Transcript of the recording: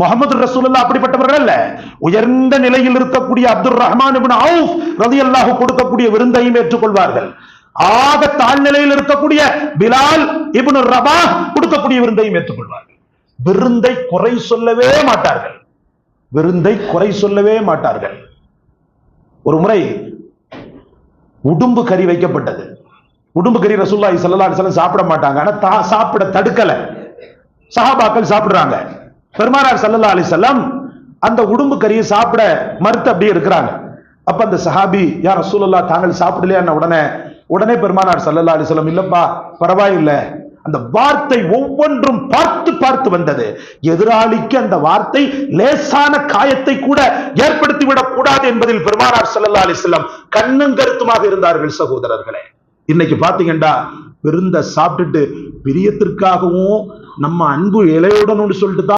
முகமது ரசூலுல்லாஹ் அப்படிப்பட்டவர்கள் அல்ல. உயர்ந்த நிலையில் இருக்கக்கூடிய அப்துல் ரஹ்மான் இப்னு அவுஃப் கொடுக்கக்கூடிய விருந்தையும் ஏற்றுக்கொள்வார்கள். ஆக தாழ்நிலையில் இருக்கக்கூடிய பிலால் இப்னு ரபா கொடுக்கக்கூடிய விருந்தையும் ஏற்றுக்கொள்வார்கள். விருந்தை குறை சொல்லவே மாட்டார்கள். விருந்தை குறை சொல்லவே மாட்டார்கள். ஒரு முறை உடும்பு கறி வைக்கப்பட்டது. உடும்பு கறி ரசூலுல்லாஹி சல்லா சாப்பிட மாட்டாங்க. ஆனா தா- சாப்பிட தடுக்கல. சஹாபாக்கள் சாப்பிடுறாங்க. பெருமானார் ஸல்லல்லாஹு அலைஹி செல்லம் அந்த உடும்பு கறியை சாப்பிட மறுத்து அப்படியே இருக்கிறாங்க. அப்ப அந்த சஹாபி யார் ரசூலுல்லாஹ் தாங்கள் சாப்பிடலையான உடனே உடனே பெருமானார் சல்லல்லா அலைஹி இல்லப்பா பரவாயில்லை. அந்த வார்த்தை ஒவ்வொன்றும் பார்த்து பார்த்து வந்தது. எதிராளிக்கு அந்த வார்த்தை லேசான காயத்தை கூட ஏற்படுத்தி விடக் கூடாது என்பதில் பெருமானார் ஸல்லல்லாஹு அலைஹி கண்ணும் கருத்துமாக இருந்தார்கள் சகோதரர்களே. இன்னைக்கு பாத்தீங்கன்னா விருந்த சாப்பிட்டுட்டு பிரியத்திற்காகவும் நம்ம அன்பு இலையுடன் சொல்லிட்டு தான்